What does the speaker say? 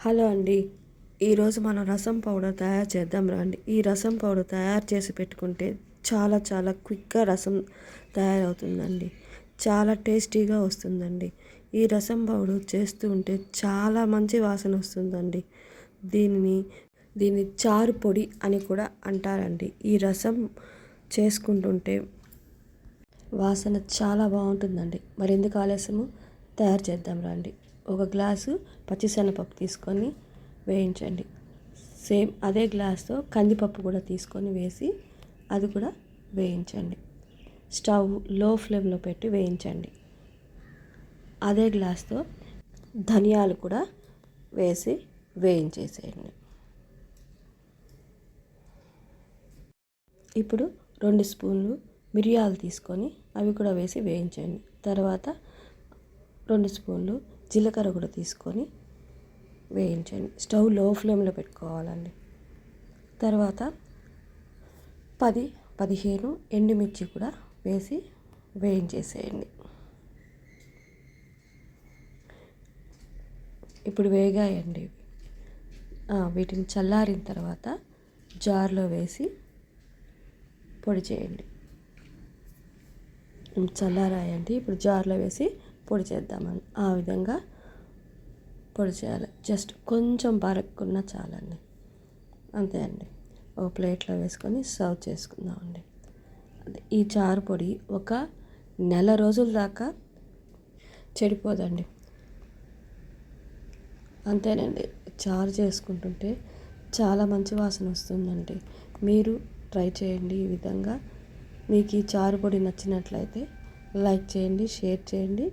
Hello అండి. ఈరోజు మనం రసం పౌడర్ తయారు చేద్దాం రండి. ఈ రసం పౌడర్ తయారు చేసి పెట్టుకుంటే చాలా చాలా క్విక్గా రసం తయారవుతుందండి. చాలా టేస్టీగా వస్తుందండి. ఈ రసం పౌడర్ చేస్తూ ఉంటే చాలా మంచి వాసన వస్తుందండి. దీనిని దీన్ని చారు పొడి అని కూడా అంటారండి. ఈ రసం చేసుకుంటుంటే వాసన చాలా బాగుంటుందండి. మరి ఎందుకు ఆలస్యము? తయారు చేద్దాం రండి. ఒక గ్లాసు పచ్చిశనగపప్పు తీసుకొని వేయించండి. సేమ్ అదే గ్లాస్తో కందిపప్పు కూడా తీసుకొని వేసి అది కూడా వేయించండి. స్టవ్లో ఫ్లేమ్లో పెట్టి వేయించండి. అదే గ్లాస్తో ధనియాలు కూడా వేసి వేయించేసేయండి. ఇప్పుడు రెండు స్పూన్లు మిరియాలు తీసుకొని అవి కూడా వేసి వేయించండి. తర్వాత రెండు స్పూన్లు జీలకర్ర కూడా తీసుకొని వేయించండి. స్టవ్లో ఫ్లేమ్లో పెట్టుకోవాలండి. తర్వాత పది పదిహేను ఎండుమిర్చి కూడా వేసి వేయించేసేయండి. ఇప్పుడు వేగాయండి వీటిని చల్లారిన తర్వాత జార్లో వేసి పొడి చేయండి. చల్లారాయండి. ఇప్పుడు జార్లో వేసి పొడి చేద్దామని ఆ విధంగా పొడి చేయాలి. జస్ట్ కొంచెం బరక్కున్న చాలండి. అంతే అండి. ఒక ప్లేట్లో వేసుకొని సర్వ్ చేసుకుందామండి. ఈ చారు పొడి ఒక నెల రోజుల దాకా చెడిపోదండి. అంతేనండి. చారు చేసుకుంటుంటే చాలా మంచి వాసన వస్తుందండి. మీరు ట్రై చేయండి ఈ విధంగా. మీకు ఈ చారు పొడి నచ్చినట్లయితే లైక్ చేయండి షేర్ చేయండి.